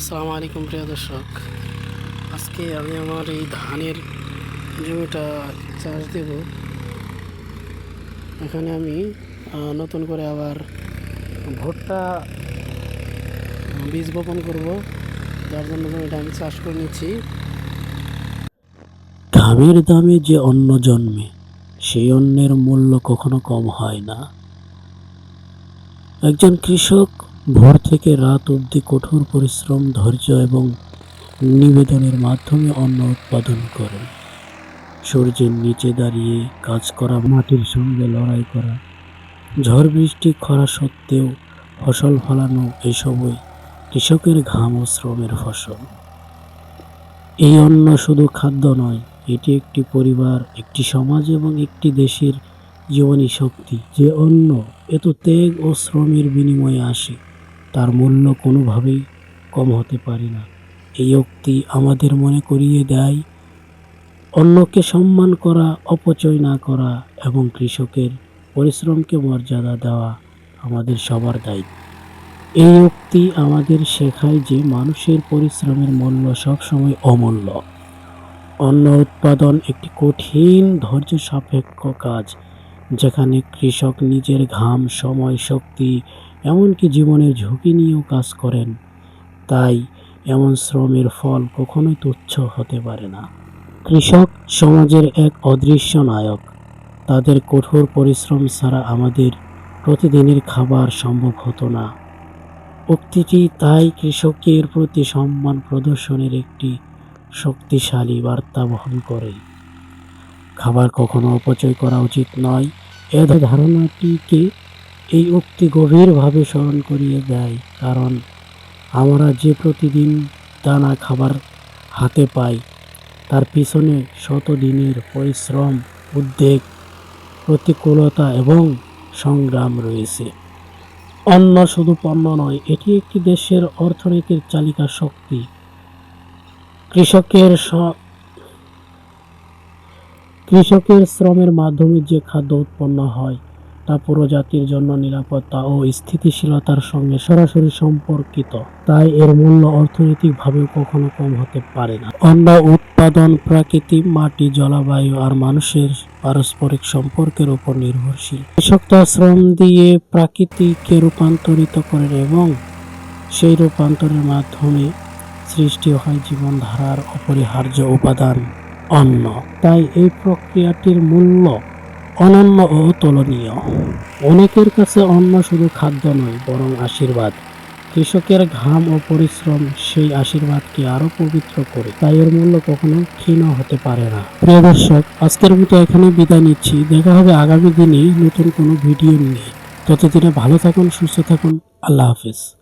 আসসালামু আলাইকুম প্রিয় দর্শক। আজকে আমি আমার এই ধানের জমিটা চাষ দেব। এখানে আমি নতুন করে আবার ভুট্টা বীজ বপন করব। যার জন্য জমিটা আমি চাষ করে নিচ্ছি। ঘামের দামে যে অন্ন জন্মে, সেই অন্নের মূল্য কখনো কম হয় না। একজন কৃষক ভোর থেকে রাত অবধি কঠোর পরিশ্রম, ধৈর্য এবং নিবেদনের মাধ্যমে অন্ন উৎপাদন করে সূর্যের নিচে দাঁড়িয়ে কাজ করা, মাটির সঙ্গে লড়াই করা, ঝড় বৃষ্টি খরা সত্ত্বেও ফসল ফলানো এসবই কৃষকের ঘাম ও শ্রমের ফসল। এই অন্ন শুধু খাদ্য নয়, এটি একটি পরিবার, একটি সমাজ এবং একটি দেশের জীবনী শক্তি। যে অন্ন এত ত্যাগ ও শ্রমের বিনিময়ে আসে তার মূল্য কোনোভাবেই কম হতে পারে না। এই উক্তি আমাদের মনে করিয়ে দেয়, অন্যকে সম্মান করা, অপচয় না করা এবং কৃষকের পরিশ্রমকে মর্যাদা দেওয়া আমাদের সবার দায়িত্ব। এই উক্তি আমাদের শেখায় যে মানুষের পরিশ্রমের মূল্য সবসময় অমূল্য। অন্ন উৎপাদন একটি কঠিন ধৈর্য সাপেক্ষ কাজ। যেখানে কৃষক নিজের ঘাম, সময়, শক্তি, এমনকি জীবনের ঝুঁকি নিয়েও কাজ করেন। তাই এমন শ্রমের ফল কখনোই তুচ্ছ হতে পারে না। কৃষক সমাজের এক অদৃশ্য নায়ক। তাদের কঠোর পরিশ্রম ছাড়া আমাদের প্রতিদিনের খাবার সম্ভব হতো না। উক্তিটি তাই কৃষকের প্রতি সম্মান প্রদর্শনের একটি শক্তিশালী বার্তা বহন করে। খাবার কখনো অপচয় করা উচিত নয়। এ ধারণাটিকে এই উক্তি গভীরভাবে স্মরণ করিয়ে দেয়, কারণ আমরা যে প্রতিদিন দানা খাবার হাতে পাই, তার পিছনে শত দিনের পরিশ্রম, উদ্বেগ, প্রতিকূলতা এবং সংগ্রাম রয়েছে। অন্ন শুধু পণ্য নয়, এটি একটি দেশের অর্থনীতির চালিকা শক্তি কৃষকের কৃষকের শ্রমের মাধ্যমে যে খাদ্য উৎপন্ন হয়, তা পুরো জাতির জন্য নিরাপত্তা ও স্থিতিশীলতার সঙ্গে সরাসরি সম্পর্কিত। তাই এর মূল্য অর্থনৈতিকভাবেও কখনো কম হতে পারে না। অন্ন, উৎপাদন প্রাকৃতিক মাটি, জলবায়ু আর মানুষের পারস্পরিক সম্পর্কের উপর নির্ভরশীল। কৃষক তার শ্রম দিয়ে প্রাকৃতিককে রূপান্তরিত করেন এবং সেই রূপান্তরের মাধ্যমে সৃষ্টি হয় জীবনধারার অপরিহার্য উপাদান। অন্ন তাই এই প্রক্রিয়াটির মূল্য অনন্য ও তুলনীয়। অনেকের কাছে অন্ন শুধু খাদ্য নয়, বরং আশীর্বাদ। কৃষকের ঘাম ও পরিশ্রম সেই আশীর্বাদকে আরও পবিত্র করে। তাই এর মূল্য কখনো ক্ষীণ হতে পারে না। প্রিয় দর্শক, আজকের মতো এখানে বিদায় নিচ্ছি। দেখা হবে আগামী দিনে নতুন কোনো ভিডিও নিয়ে। ততদিনে ভালো থাকুন, সুস্থ থাকুন। আল্লাহ হাফিজ।